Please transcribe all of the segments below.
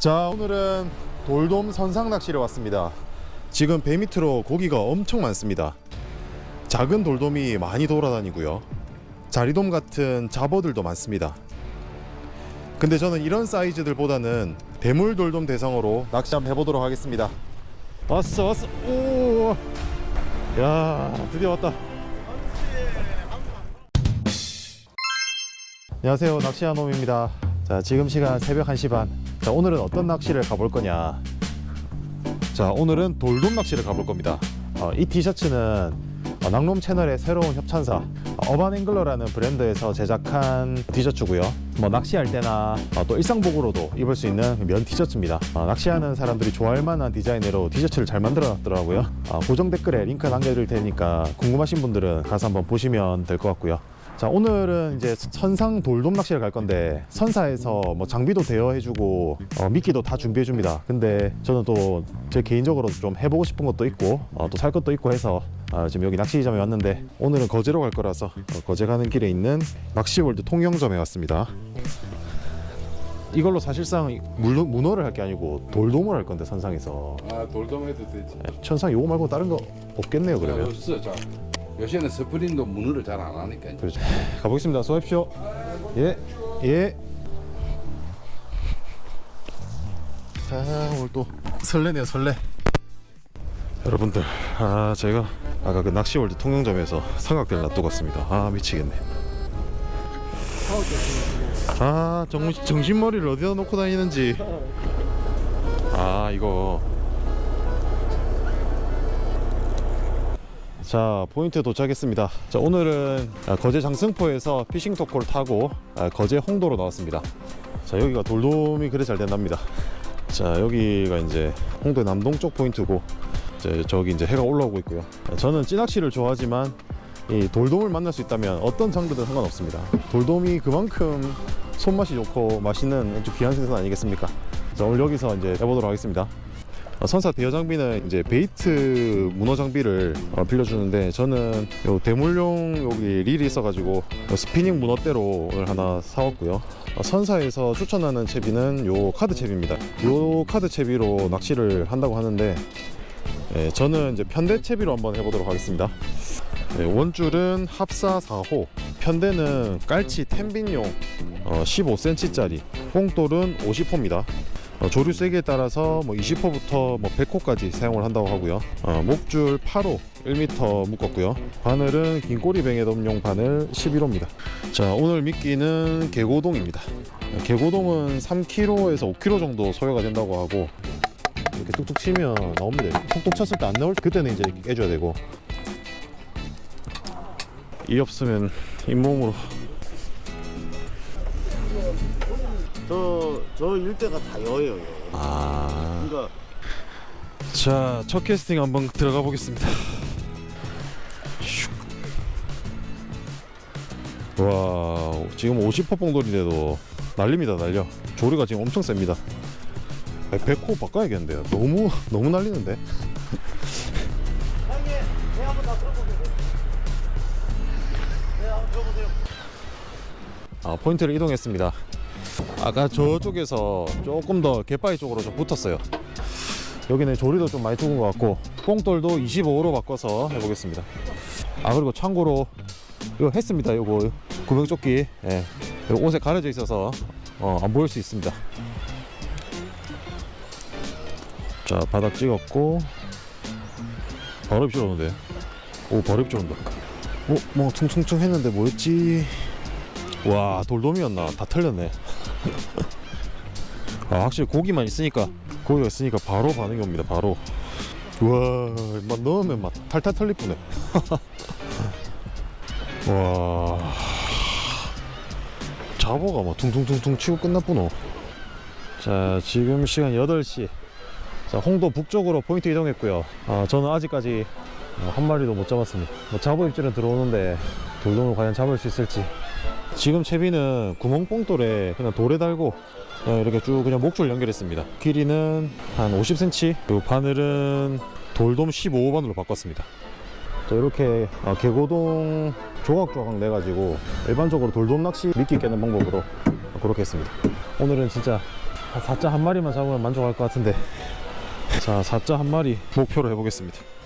자 오늘은 돌돔 선상 낚시를 왔습니다. 지금 배 밑으로 고기가 엄청 많습니다. 작은 돌돔이 많이 돌아다니고요. 자리돔 같은 잡어들도 많습니다. 근데 저는 이런 사이즈들보다는 대물 돌돔 대상으로 낚시 한번 해보도록 하겠습니다. 왔어 왔어. 오야 드디어 왔다. 안녕하세요. 낚시한 놈입니다 자 지금 시간 새벽 1시 반 자 오늘은 어떤 낚시를 가볼 거냐? 자 오늘은 돌돔 낚시를 가볼 겁니다. 어, 이 티셔츠는 어, 낭놈 채널의 새로운 협찬사 어, 어반 앵글러라는 브랜드에서 제작한 티셔츠고요. 뭐 낚시할 때나 어, 또 일상복으로도 입을 수 있는 면 티셔츠입니다. 어, 낚시하는 사람들이 좋아할 만한 디자인으로 티셔츠를 잘 만들어 놨더라고요. 어, 고정 댓글에 링크 남겨드릴 테니까 궁금하신 분들은 가서 한번 보시면 될 것 같고요 자 오늘은 이제 선상 돌돔 낚시를 갈 건데 선사에서 뭐 장비도 대여해주고 어, 미끼도 다 준비해줍니다 근데 저는 또 제 개인적으로 좀 해보고 싶은 것도 있고 어, 또 살 것도 있고 해서 아, 지금 여기 낚시점에 왔는데 오늘은 거제로 갈 거라서 어, 거제 가는 길에 있는 낚시월드 통영점에 왔습니다 이걸로 사실상 물, 문어를 할 게 아니고 돌돔을 할 건데 선상에서 아 돌돔 해도 되지. 천상 요거 말고 다른 거 없겠네요 그러면 없어. 자, 요새는 스프링도 문어를 잘 안 하니까. 그렇죠. 가보겠습니다. 수고하십시오. 예, 예. 자, 오늘 또 설레네요, 설레. 여러분들, 아 제가 아까 그 낚시월드 통영점에서 삼각대를 놔두고 왔습니다. 아 미치겠네. 아 정, 정신머리를 어디다 놓고 다니는지. 아 이거 자 포인트 도착했습니다. 자 오늘은 아, 거제 장승포에서 피싱 토콜 타고 아, 거제 홍도로 나왔습니다. 자 여기가 돌돔이 그래 잘 된답니다. 자 여기가 이제 홍도 남동쪽 포인트고 이제 저기 이제 해가 올라오고 있고요. 아, 저는 찌낚시를 좋아하지만 이 돌돔을 만날 수 있다면 어떤 장르든 상관없습니다. 돌돔이 그만큼 손맛이 좋고 맛있는 아주 귀한 생선 아니겠습니까? 자 오늘 여기서 이제 해보도록 하겠습니다. 어, 선사 대여 장비는 이제 베이트 문어 장비를 어, 빌려주는데 저는 요 대물용 여기 릴이 있어가지고 요 스피닝 문어대로 오늘 하나 사왔고요. 어, 선사에서 추천하는 채비는 요 카드 채비입니다. 요 카드 채비로 낚시를 한다고 하는데 예, 저는 이제 편대 채비로 한번 해보도록 하겠습니다. 네, 원줄은 합사 4호, 편대는 깔치 텐빈용 어, 15cm짜리, 뽕돌은 50호입니다. 어, 조류 세기에 따라서 뭐 20호부터 뭐 100호까지 사용을 한다고 하고요. 어, 목줄 8호 1m 묶었고요. 바늘은 긴 꼬리 뱅에돔용 바늘 11호입니다. 자 오늘 미끼는 개고동입니다. 개고동은 3kg에서 5kg 정도 소요가 된다고 하고 이렇게 뚝뚝 치면 나옵니다. 톡톡 쳤을 때 안 나올 때 그때는 이제 이렇게 깨줘야 되고 이 없으면 잇몸으로 저, 저 일대가 다 여예요. 여. 아. 그러니까 자, 첫 캐스팅 한번 들어가 보겠습니다. 슉. 와, 지금 50호 뽕돌인데도 난립니다, 날려. 조류가 지금 엄청 셉니다. 100호 바꿔야겠는데요. 너무 너무 날리는데. 형님, 배 한번 다 들어보세요. 배 한번 들어보세요. 아, 포인트를 이동했습니다. 아까 저쪽에서 조금 더 갯바위 쪽으로 좀 붙었어요. 여기는 조리도 좀 많이 죽은 것 같고 뽕돌도 25호로 바꿔서 해보겠습니다. 아 그리고 참고로 이거 했습니다. 이거 구명조끼 예. 옷에 가려져 있어서 어, 안 보일 수 있습니다. 자 바닥 찍었고 바로 입질 오는데 오 바로 입질 온다. 어뭐 퉁퉁퉁 했는데 뭐였지? 와 돌돔이었나 다 틀렸네 아 확실히 고기만 있으니까 고기가 있으니까 바로 반응이 옵니다 바로. 와막 넣으면 막 탈탈 털릴 뻔해. 와. 잡어가 막 퉁퉁퉁퉁 치고 끝났구노. 자 지금 시간 8시. 자 홍도 북쪽으로 포인트 이동했고요. 아 저는 아직까지 어, 한 마리도 못 잡았습니다. 뭐 잡어 입질은 들어오는데 돌돔을 과연 잡을 수 있을지 지금 채비는 구멍뽕돌에 그냥 돌에 달고 어, 이렇게 쭉 그냥 목줄 연결했습니다. 길이는 한 50cm, 그리고 바늘은 돌돔 15번으로 바꿨습니다. 자, 이렇게 어, 개고동 조각조각 내가지고 일반적으로 돌돔 낚시 미끼 깨는 방법으로 그렇게 했습니다. 오늘은 진짜 한 4자 한 마리만 잡으면 만족할 것 같은데 자 4자 한 마리 목표로 해보겠습니다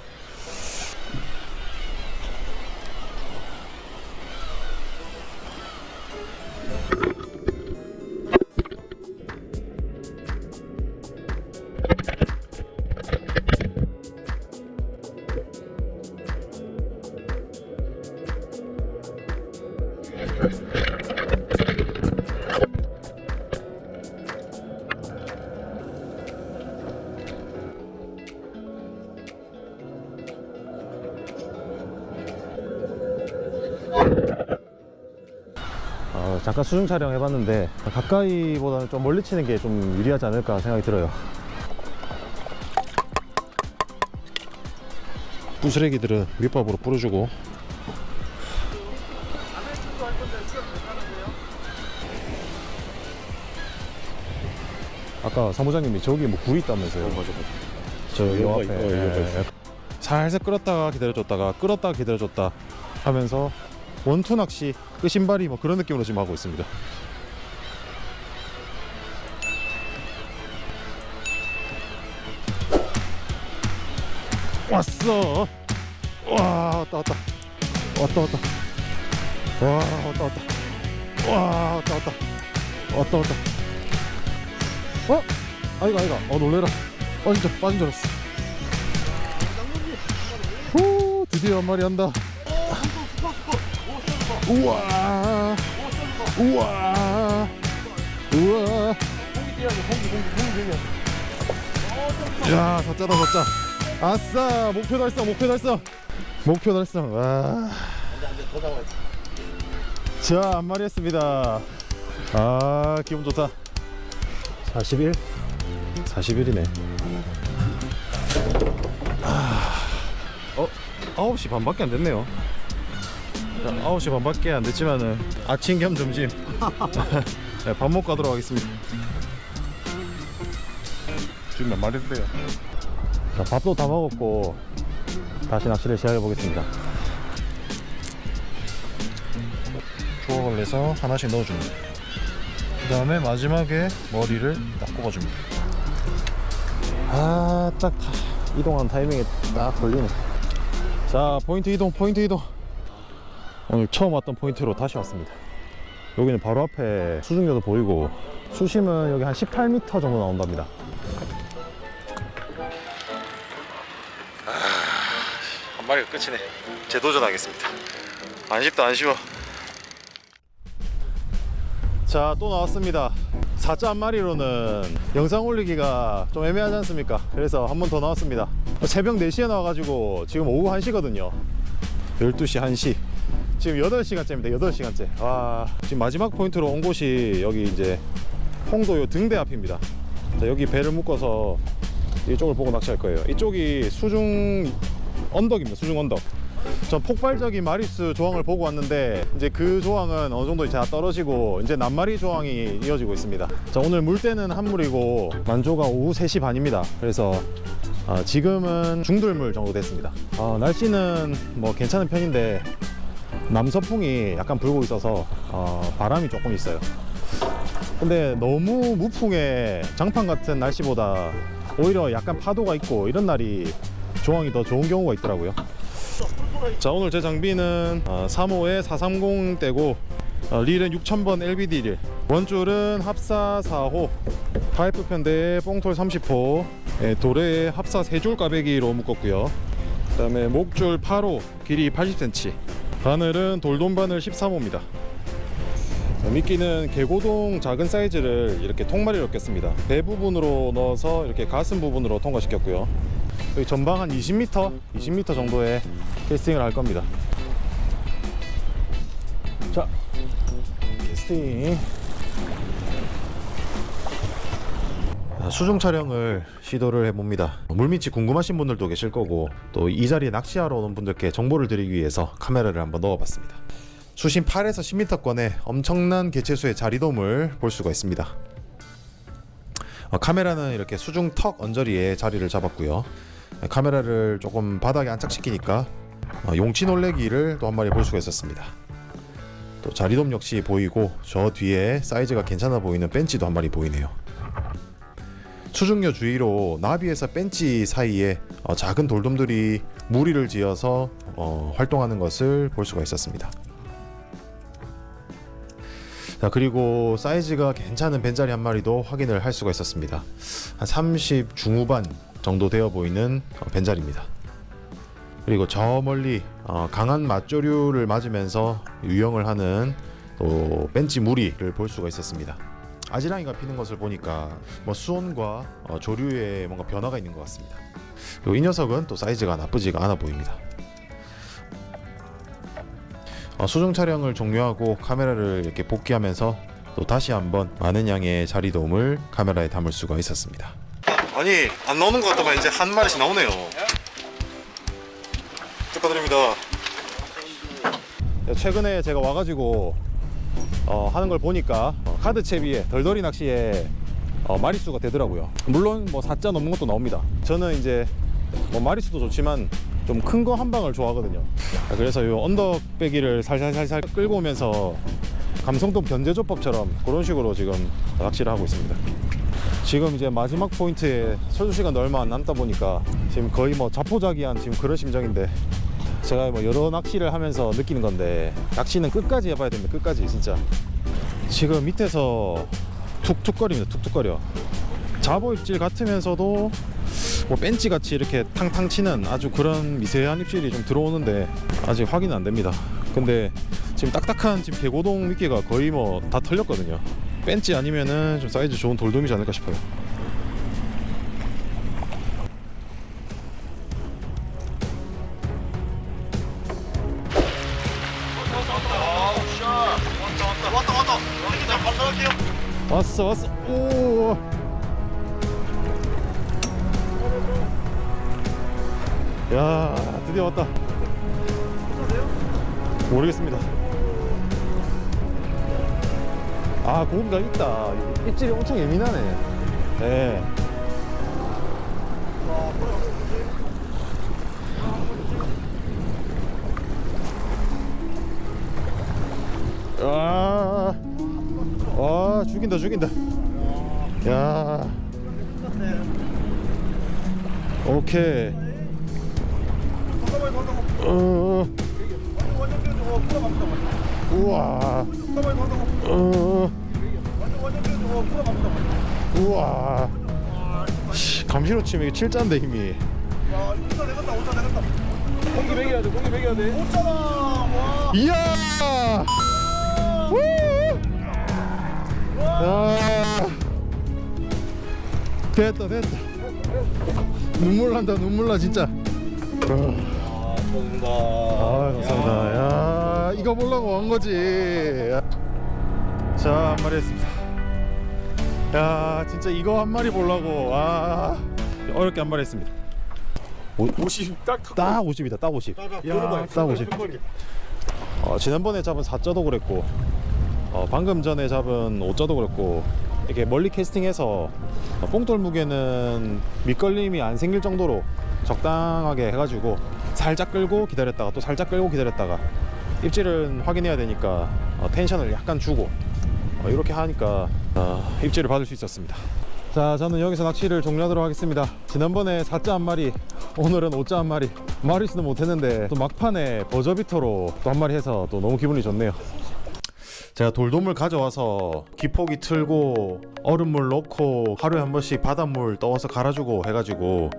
잠깐 수중 촬영 해봤는데 가까이보다는 좀 멀리 치는 게 좀 유리하지 않을까 생각이 들어요. 부스레기들은 밑밥으로 뿌려주고. 아까 사무장님이 저기 뭐 굴이 있다면서요? 맞아 맞아. 저요 앞에. 예, 예. 살살 끌었다가 기다려줬다가 끌었다가 기다려줬다 하면서 원투 낚시 끝신발이 뭐 그런 느낌으로 지금 하고 있습니다. 왔어. 와 왔다 왔다. 왔다 왔다. 와 왔다 왔다. 와 왔다 왔다. 왔다 왔다. 어? 아이가 아이가 어 놀래라. 빠진 줄 빠진 줄 알았어. 후 드디어 한 마리 한다 우와. 우와. 우와. 야 사짜다 사짜 아싸 목표 달성 목표 달성. 목표 달성. 와. 자 한 마리 했습니다. 아 기분 좋다. 41 41이네. 아, 어 9시 반밖에 안 됐네요. 자, 9시 반밖에 안 됐지만은 아침 겸 점심 네, 밥 먹고 가도록 하겠습니다 지금 몇 마리 돼요? 자, 밥도 다 먹었고 다시 낚시를 시작해 보겠습니다 조각을 내서 하나씩 넣어줍니다. 그 다음에 마지막에 머리를 딱 꼽아줍니다. 아딱 이동하는 타이밍에 딱 걸리네 자 포인트 이동 포인트 이동 오늘 처음 왔던 포인트로 다시 왔습니다. 여기는 바로 앞에 수중료도 보이고 수심은 여기 한 18m 정도 나온답니다. 한 마리가 끝이네. 재도전하겠습니다. 안 쉽다 안 쉬워. 자 또 나왔습니다. 사자 한 마리로는 영상 올리기가 좀 애매하지 않습니까? 그래서 한 번 더 나왔습니다. 새벽 4시에 나와가지고 지금 오후 1시거든요. 12시 1시 지금 8시간째입니다. 8시간째. 와. 지금 마지막 포인트로 온 곳이 여기 이제 홍도 요 등대 앞입니다. 자, 여기 배를 묶어서 이쪽을 보고 낚시할 거예요. 이쪽이 수중 언덕입니다. 수중 언덕. 전 폭발적인 마리수 조항을 보고 왔는데 이제 그 조항은 어느 정도 다 떨어지고 이제 낱마리 조항이 이어지고 있습니다. 자 오늘 물때는 한 물이고 만조가 오후 3시 반입니다. 그래서 아, 지금은 중들물 정도 됐습니다. 아, 날씨는 뭐 괜찮은 편인데 남서풍이 약간 불고 있어서 어, 바람이 조금 있어요. 근데 너무 무풍에 장판 같은 날씨보다 오히려 약간 파도가 있고 이런 날이 조항이 더 좋은 경우가 있더라고요. 자 오늘 제 장비는 어, 3호에 430 대고 어, 릴은 6000번 LBD 릴 원줄은 합사 4호 파이프 편대에 뽕톨 30호 예, 도래에 합사 3줄 까베기로 묶었고요 그 다음에 목줄 8호 길이 80cm 바늘은 돌돔 바늘 13호입니다 미끼는 개고동 작은 사이즈를 이렇게 통마리로 꼈습니다 배 부분으로 넣어서 이렇게 가슴 부분으로 통과시켰고요 여기 전방 한 20m, 20m 정도의 캐스팅을 할 겁니다. 자, 캐스팅. 수중 촬영을 시도를 해봅니다. 물밑이 궁금하신 분들도 계실 거고 또 이 자리에 낚시하러 오는 분들께 정보를 드리기 위해서 카메라를 한번 넣어봤습니다. 수심 8에서 10m권의 엄청난 개체수의 자리돔을 볼 수가 있습니다. 어, 카메라는 이렇게 수중 턱 언저리에 자리를 잡았고요. 카메라를 조금 바닥에 안착시키니까 어, 용치 놀래기를 또 한 마리 볼 수가 있었습니다. 또 자리돔 역시 보이고 저 뒤에 사이즈가 괜찮아 보이는 벤치도 한 마리 보이네요. 수중료 주위로 나비에서 벤치 사이에 어, 작은 돌돔들이 무리를 지어서 어, 활동하는 것을 볼 수가 있었습니다. 자 그리고 사이즈가 괜찮은 벤자리 한 마리도 확인을 할 수가 있었습니다. 한 30 중후반 정도 되어 보이는 어, 벤자리입니다. 그리고 저 멀리 어, 강한 맛조류를 맞으면서 유영을 하는 또 벤치 무리를 볼 수가 있었습니다. 아지랑이가 피는 것을 보니까 뭐 수온과 어, 조류에 뭔가 변화가 있는 것 같습니다. 그리고 이 녀석은 또 사이즈가 나쁘지가 않아 보입니다. 어, 수중 촬영을 종료하고 카메라를 이렇게 복귀하면서 또 다시 한번 많은 양의 자리돔을 카메라에 담을 수가 있었습니다. 아니 안 나오는 것 같더만 이제 한 마리씩 나오네요. 축하드립니다. 최근에 제가 와가지고 어, 하는 걸 보니까 어, 카드 채비에 덜덜이 낚시에 어, 마리수가 되더라고요. 물론 뭐 4자 넘는 것도 나옵니다. 저는 이제 뭐 마리수도 좋지만 좀 큰 거 한 방을 좋아하거든요. 아, 그래서 이 언덕배기를 살살살살 끌고 오면서 감성돔 견제조법처럼 그런 식으로 지금 낚시를 하고 있습니다. 지금 이제 마지막 포인트에 철수 시간 얼마 안 남다 보니까 지금 거의 뭐 자포자기한 지금 그런 심정인데 제가 뭐 여러 낚시를 하면서 느끼는 건데 낚시는 끝까지 해봐야 됩니다. 끝까지 진짜. 지금 밑에서 툭툭거립니다. 툭툭거려. 자보 입질 같으면서도 뭐 벤치 같이 이렇게 탕탕 치는 아주 그런 미세한 입질이 좀 들어오는데 아직 확인은 안 됩니다. 근데 지금 딱딱한 지금 개고동 미끼가 거의 뭐 다 털렸거든요. 벤치 아니면은 좀 사이즈 좋은 돌돔이지 않을까 싶어요. 잘 발사할게요 왔어 왔어 오 야, 드디어 왔다. 모르겠습니다. 아, 고기가 있다. 입질이 엄청 예민하네. 네. 아, 와, 죽인다, 죽인다. 야. 오케이. 어. 우와. 어. 우와. 씨, 감시로 치면 이게 7자인데 힘이. 공기 먹여야 돼 공기 먹여야 돼 이야. 됐다 됐다. 눈물 난다 눈물 나 진짜. 어. 감사합니다 아 감사합니다. 야 이거 보려고 온 거지. 자 한 마리 했습니다. 야 진짜 이거 한 마리 보려고 아 어렵게 한 마리 했습니다. 50 딱, 딱 50이다 딱 50. 야, 딱 50. 어, 지난번에 잡은 4자도 그랬고 어, 방금 전에 잡은 5자도 그랬고 이렇게 멀리 캐스팅해서 어, 뽕돌 무게는 밑걸림이 안 생길 정도로 적당하게 해가지고 살짝 끌고 기다렸다가 또 살짝 끌고 기다렸다가 입질은 확인해야 되니까 어, 텐션을 약간 주고 어, 이렇게 하니까 어, 입질을 받을 수 있었습니다. 자, 저는 여기서 낚시를 종료하도록 하겠습니다. 지난번에 4자 한 마리, 오늘은 5자 한 마리. 마리수는 못했는데 또 막판에 버저비터로 또 한 마리 해서 또 너무 기분이 좋네요. 제가 돌돔을 가져와서 기포기 틀고 얼음물 넣고 하루에 한 번씩 바닷물 떠와서 갈아주고 해가지고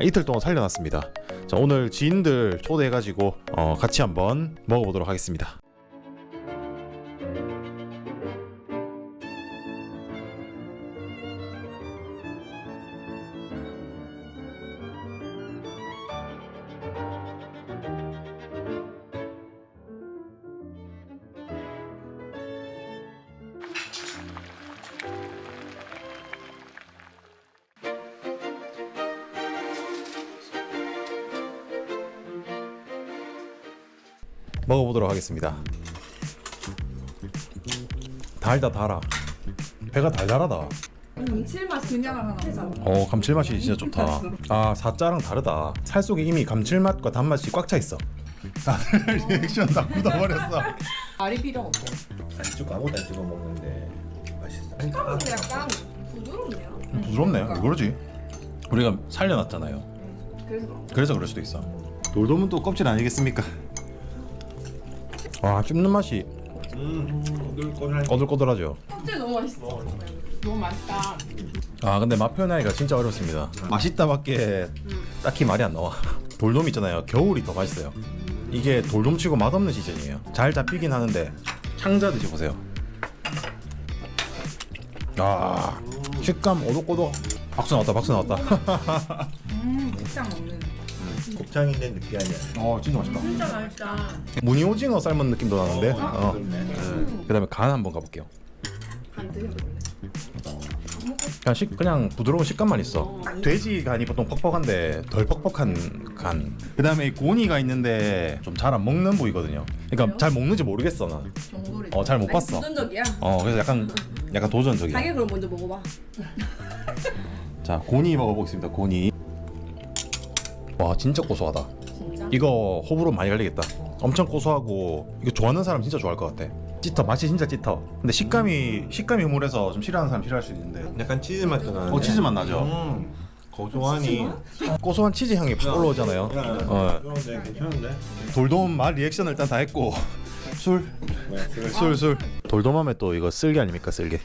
이틀 동안 살려놨습니다. 자, 오늘 지인들 초대해가지고 어, 같이 한번 먹어보도록 하겠습니다. 하겠습니다. 달다 달아. 배가 달달하다. 감칠맛 그냥 하나 해서 어 감칠맛이 진짜 좋다. 아 사자랑 다르다. 살 속에 이미 감칠맛과 단맛이 꽉 차 있어. 다들 리액션 다 굳어버렸어. 알이 필요 없고 안쪽 아무것도 안 찍어 먹는데 맛있어 식감은 약간 부드럽네요 부드럽네. 왜 그러지? 우리가 살려놨잖아요. 그래서 그래서 그럴 수도 있어. 돌돔은 또 껍질 아니겠습니까? 와 씹는 맛이 꼬들꼬들하죠. 껍질 너무 맛있어. 너무 맛있다. 아 근데 맛 표현하기가 진짜 어렵습니다. 맛있다밖에 딱히 말이 안 나와. 돌돔 있잖아요. 겨울이 더 맛있어요. 이게 돌돔치고 맛없는 시즌이에요. 잘 잡히긴 하는데 창자 드셔보세요. 아 식감 오독오독. 박수 나왔다 박수 나왔다. 음, 직장 먹는. 곱창인데 느끼하냐. 어 진짜 맛있다. 진짜 맛있다. 무늬 오징어 삶은 느낌도 나는데. 어. 그다음에 간 한번 가볼게요. 안 드셔볼래? 그냥 식 그냥 부드러운 식감만 있어. 돼지 간이 보통 퍽퍽한데 덜 퍽퍽한 간. 그다음에 이 고니가 있는데 좀 잘 안 먹는 부위거든요. 그러니까 잘 먹는지 모르겠어 나. 정보를. 어, 잘못 봤어. 도전적이야. 어 그래서 약간 약간 도전적이야. 자기 그럼 먼저 먹어봐. 자 고니 먹어보겠습니다. 고니. 와 진짜 고소하다. 진짜. 이거 호불호 많이 갈리겠다. 엄청 고소하고 이거 좋아하는 사람 진짜 좋아할 것 같아. 짙어 맛이 진짜 짙어. 근데 식감이 식감이 흐물해서 좀 싫어하는 사람 싫어할 수 있는데. 약간 치즈 맛도 나는데. 어 치즈 맛 나죠. 음, 고소하니. 고소한 치즈 향이 팍 올라오잖아요. 어. 그런데 괜찮은데. 돌돔 말 리액션을 일단 다 했고 술. 네, 술 술. 돌돔하면 또 이거 쓸개 아닙니까 쓸개.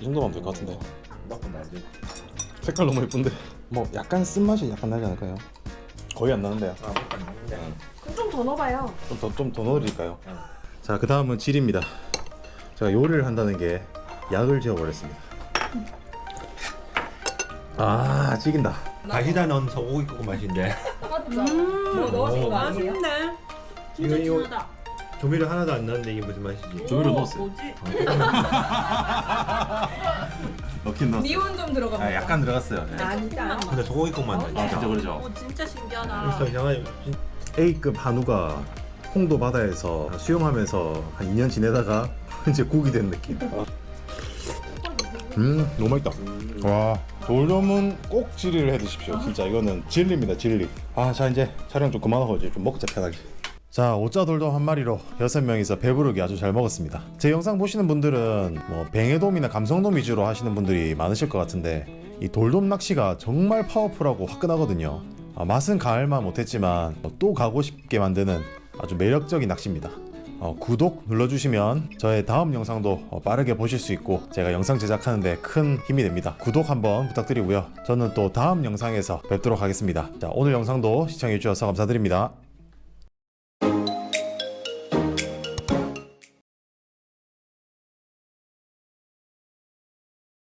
이 정도면 될 것 같은데. 맞고 나지. 색깔 너무 예쁜데. 뭐 약간 쓴 맛이 약간 나지 않을까요? 거의 안 나는데요. 아, 나는데. 그럼 좀 더 넣어봐요. 좀 더 좀 더 넣어드릴까요? 자, 그 다음은 질입니다. 제가 요리를 한다는 게 약을 지어버렸습니다. 아, 찌긴다. 다시다 넣은 소고기 국 맛인데. 맞죠? 뭐 넣으신 거 아니에요? 이거 이거 조미료 하나도 안 넣었는데 이게 무슨 맛이지? 조미료 넣었어요. 뭐지? 넣긴 넣었어요. 미원 좀 들어가. 아, 약간 들어갔어요. 네. 아 진짜요? 근데 소고기 국만 나지. 아, 진짜 그러죠. 오 진짜 신기하다. 그래서 이상하게 A급 한우가 홍도 바다에서 수영하면서 한 2년 지내다가 이제 국이 된 느낌. 음, 너무 맛있다. 와, 돌돔은 꼭 진리를 해 드십시오. 진짜 이거는 진리입니다, 진리. 아, 자 이제 촬영 좀 그만하고 이제 좀 먹자 편하게. 자, 오짜 돌돔 한 마리로 여섯 명이서 배부르게 아주 잘 먹었습니다. 제 영상 보시는 분들은 뭐 뱅에돔이나 감성돔 위주로 하시는 분들이 많으실 것 같은데 이 돌돔 낚시가 정말 파워풀하고 화끈하거든요. 아, 맛은 가을만 못했지만 또 가고 싶게 만드는 아주 매력적인 낚시입니다. 어, 구독 눌러주시면 저의 다음 영상도 어, 빠르게 보실 수 있고 제가 영상 제작하는데 큰 힘이 됩니다. 구독 한번 부탁드리고요. 저는 또 다음 영상에서 뵙도록 하겠습니다. 자, 오늘 영상도 시청해주셔서 감사드립니다.